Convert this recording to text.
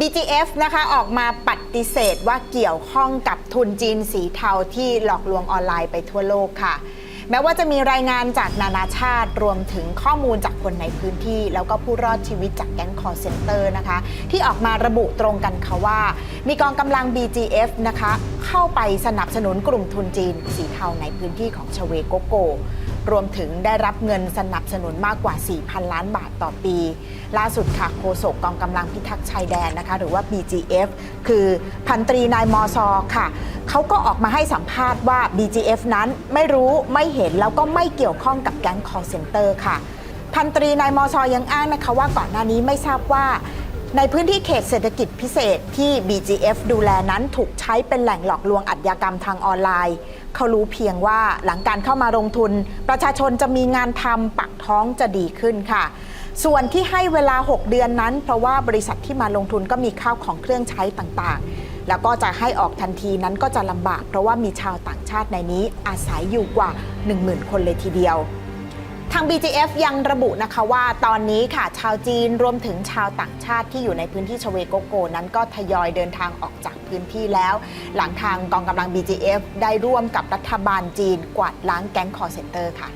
BGF นะคะออกมาปฏิเสธว่าเกี่ยวข้องกับทุนจีนสีเทาที่หลอกลวงออนไลน์ไปทั่วโลกค่ะ แม้ว่าจะมีรายงานจากนานาชาติรวมถึงข้อมูลจากคนในพื้นที่ แล้วก็ผู้รอดชีวิตจากแก๊งคอร์เซนเตอร์นะคะ ที่ออกมาระบุตรงกันค่ะว่า มีกองกำลัง BGF นะคะ เข้าไปสนับสนุนกลุ่มทุนจีนสีเทาในพื้นที่ของชเวโกโก รวมถึงได้รับเงินสนับสนุนมากกว่า 4,000 ล้านบาทต่อปี ล่าสุดค่ะโฆษกกองกำลังพิทักษ์ชายแดนนะคะ หรือว่า BGF คือพันตรีนายมอซอค่ะเขาก็ออกมาให้สัมภาษณ์ว่า BGF นั้นไม่รู้ไม่เห็นแล้วก็ไม่เกี่ยวข้องกับแก๊ง call center ค่ะพันตรีนายมอซอยังอ้างนะคะว่าก่อนหน้านี้ไม่ทราบว่า ในพื้นที่เขตเศรษฐกิจพิเศษที่ BGF ดูแลนั้นถูกใช้เป็นแหล่งหลอกลวงอัจญากรรมทางออนไลน์ เขารู้เพียงว่าหลังการเข้ามาลงทุน ประชาชนจะมีงานทำปักท้องจะดีขึ้นค่ะ ส่วนที่ให้เวลา 6 เดือนนั้น เพราะว่าบริษัทที่มาลงทุนก็มีข้าวของเครื่องใช้ต่างๆ แล้วก็จะให้ออกทันทีนั้นก็จะลำบาก เพราะว่ามีชาวต่างชาติในนี้อาศัยอยู่กว่า 10,000 คนเลยทีเดียว ทาง BGF ยังระบุนะคะว่าตอนนี้ค่ะชาวจีนรวมถึงชาวต่างชาติที่อยู่ในพื้นที่ชเวโกโก นั้นก็ทยอยเดินทางออกจากพื้นที่แล้ว หลังทางกองกำลัง BGF ได้ร่วมกับรัฐบาลจีนกวาดล้างแก๊งคอร์เซนเตอร์ค่ะ